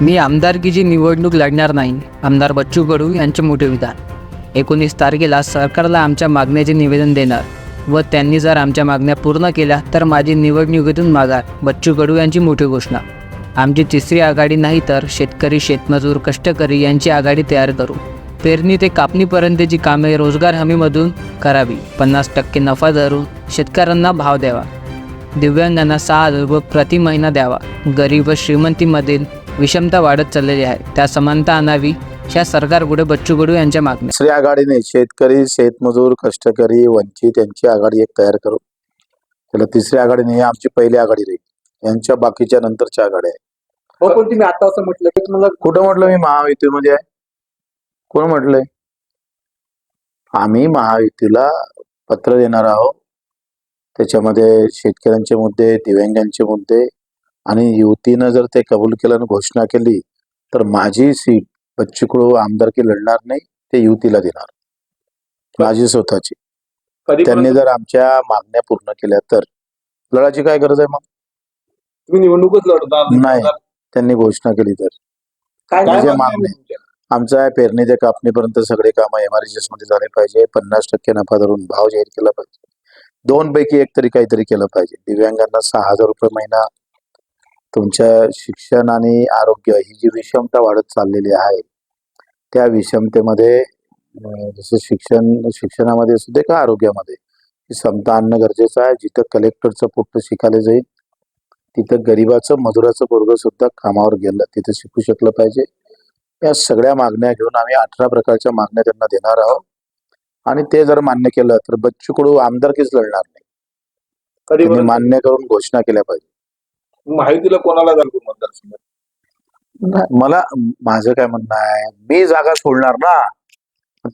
मी आमदारकीची निवडणूक लढणार नाही. आमदार बच्चू कडू यांचे मोठे विधान. एकोणीस तारखेला सरकारला आमच्या मागण्याचे निवेदन देणार व त्यांनी जर आमच्या मागण्या पूर्ण केल्या तर माझी निवडणुकीतून माघार. बच्चू कडू यांची मोठी घोषणा. आमची तिसरी आघाडी नाही तर शेतकरी शेतमजूर कष्टकरी यांची आघाडी तयार करू. पेरणी ते कापणीपर्यंतची कामे रोजगार हमीमधून करावी. पन्नास टक्के नफा धरून शेतकऱ्यांना भाव द्यावा. दिव्यांगांना सहा हजार रुपये प्रति महिना द्यावा. गरीब व श्रीमंतीमधील विषमता वाढत चाललेली आहे. त्या समानता आणावी ह्या सरकारपुढे बच्चू कडू यांच्या मागण्या. दुसरी आघाडीने शेतकरी शेतमजूर कष्टकरी वंचित यांची आघाडी एक तयार करू. त्याला तिसरी आघाडी नाही आमची पहिली आघाडी राहील. यांच्या बाकीच्या नंतरच्या आघाड्या आहे हो पण तुम्ही आता असं म्हटलं की तुम्हाला कुठं म्हटलं मी? महायुतीमध्ये आहे. कोण म्हटलंय? आम्ही महायुतीला पत्र देणार आहोत. त्याच्यामध्ये शेतकऱ्यांचे मुद्दे दिव्यांगांचे मुद्दे आणि युतीनं जर ते कबूल केलं आणि घोषणा केली तर माझी सीट बच्चूकडू आमदारकी लढणार नाही ते युतीला देणार. माझी स्वतःची. त्यांनी जर आमच्या मागण्या पूर्ण केल्या तर लढायची काय गरज आहे मग? तुम्ही निवडणूकच लढणार नाही. त्यांनी घोषणा केली तर. माझ्या काय मागण्या. आमचं आहे पेरणी ते कापणीपर्यंत सगळे कामं एमआरजीएसमध्ये झाले पाहिजे. पन्नास टक्के नफा धरून भाव जाहीर केला पाहिजे. दोन पैकी एक तरी काहीतरी केलं पाहिजे. दिव्यांगांना सहा हजार रुपये महिना तुमच्या शिक्षण आणि आरोग्य ही जी विषमता वाढत चाललेली आहे त्या विषमतेमध्ये जसं शिक्षण शिक्षणामध्ये असू दे का आरोग्यामध्ये ही समता आणणं गरजेचं आहे जिथं कलेक्टरचं पोट्ट शिकायला जाईल तिथं गरीबाचं मजुराचं पोरग सुद्धा कामावर गेलं तिथं शिकू शकलं पाहिजे. या सगळ्या मागण्या घेऊन आम्ही अठरा प्रकारच्या मागण्या त्यांना देणार आहोत. आणि ते जर मान्य केलं तर बच्चू कडू आमदारकीच लढणार नाही. मान्य करून घोषणा केल्या पाहिजे. माहितीला कोणाला घालतो मतदारसंघात मला माझं काय म्हणणं आहे मी जागा सोडणार ना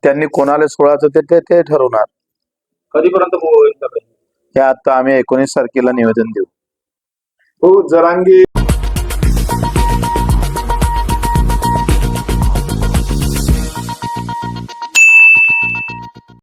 त्यांनी कोणाला सोडायचं ते ते ते ठरवणार. कधीपर्यंत होईल सगळं? हे आता आम्ही एकोणीस तारखेला निवेदन देऊ. हो जरांगे